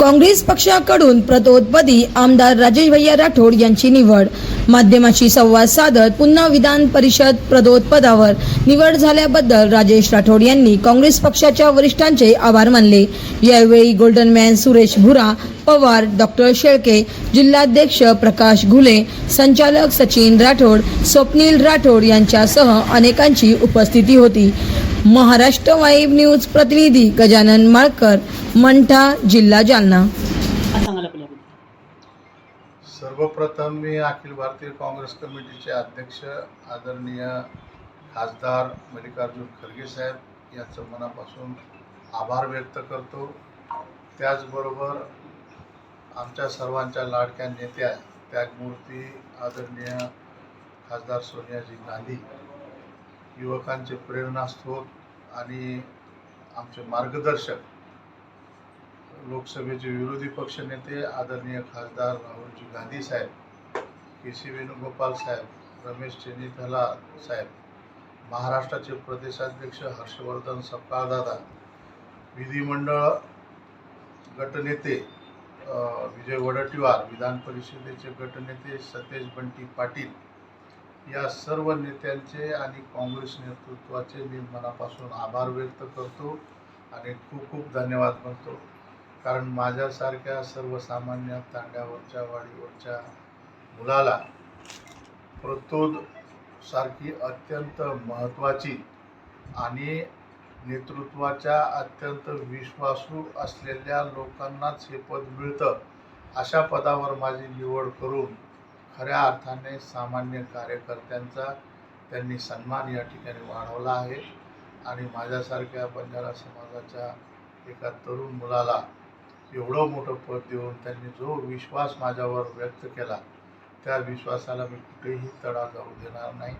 काँग्रेस पक्षाकडून प्रतोदपदी आमदार राजेश भैया राठोड यांची निवड. माध्यमाशी संवाद साधत पुन्हा विधान परिषद प्रदोत पदावर निवड झाल्याबद्दल राजेश राठोड यांनी काँग्रेस पक्षाच्या वरिष्ठांचे आभार मानले. यावेळी गोल्डन मॅन सुरेश भुरा पवार डॉक्टर शेळके जिल्हाध्यक्ष प्रकाश घुले संचालक सचिन राठोड स्वप्नील राठोड यांच्यासह अनेकांची उपस्थिती होती. महाराष्ट्र वाईब न्यूज प्रतिनिधी गजानन माळकर मंठा जिल्हा जालना. सर्वप्रथम मी अखिल भारतीय काँग्रेस कमिटीचे अध्यक्ष आदरणीय खासदार मल्लिकार्जुन खरगे साहेब यांचं मनापासून आभार व्यक्त करतो. त्याचबरोबर आमच्या सर्वांच्या लाडक्या नेत्या त्यागमूर्ती आदरणीय खासदार सोनियाजी गांधी. युवकांचे प्रेरणास्त्रोत आणि आमचे मार्गदर्शक लोकसभेचे विरोधी पक्षनेते आदरणीय खासदार राहुलजी गांधी साहेब के सी वेणुगोपाल साहेब रमेश चेन्नीथला साहेब महाराष्ट्राचे प्रदेशाध्यक्ष हर्षवर्धन सपकाळदादा विधिमंडळ गटनेते विजय वडट्टीवार विधान परिषदेचे गटनेते सतेज बंटी पाटील या सर्व नेत्यांचे आणि काँग्रेस नेतृत्वाचे मी मनापासून आभार व्यक्त करतो आणि खूप खूप धन्यवाद म्हणतो. कारण माझ्यासारख्या सर्वसामान्य तांड्यावरच्या वाडीवरच्या मुलाला प्रतोद सारखी अत्यंत महत्त्वाची आणि नेतृत्वाच्या अत्यंत विश्वासू असलेल्या लोकांनाच हे पद मिळतं अशा पदावर माझी निवड करून खऱ्या अर्थाने सामान्य कार्यकर्त्यांचा त्यांनी सन्मान या ठिकाणी वाढवला आहे. आणि माझ्यासारख्या बंजारा समाजाच्या एका तरुण मुलाला एवढं मोठं पद देऊन त्यांनी जो विश्वास माझ्यावर व्यक्त केला त्या विश्वासाला मी कुठेही तडा जाऊ देणार नाही.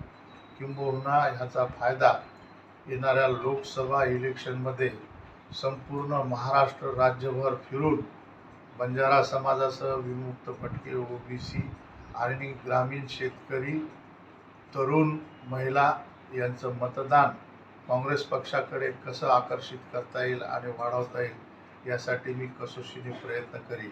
किंबहुना ह्याचा फायदा येणाऱ्या लोकसभा इलेक्शनमध्ये संपूर्ण महाराष्ट्र राज्यभर फिरून बंजारा समाजासह विमुक्त भटके ओबीसी आणि ग्रामीण शेतकरी तरुण महिला यांचं मतदान काँग्रेस पक्षाकडे कसं आकर्षित करता येईल आणि वाढवता येईल यासाठी मी कसोशीने प्रयत्न करीन.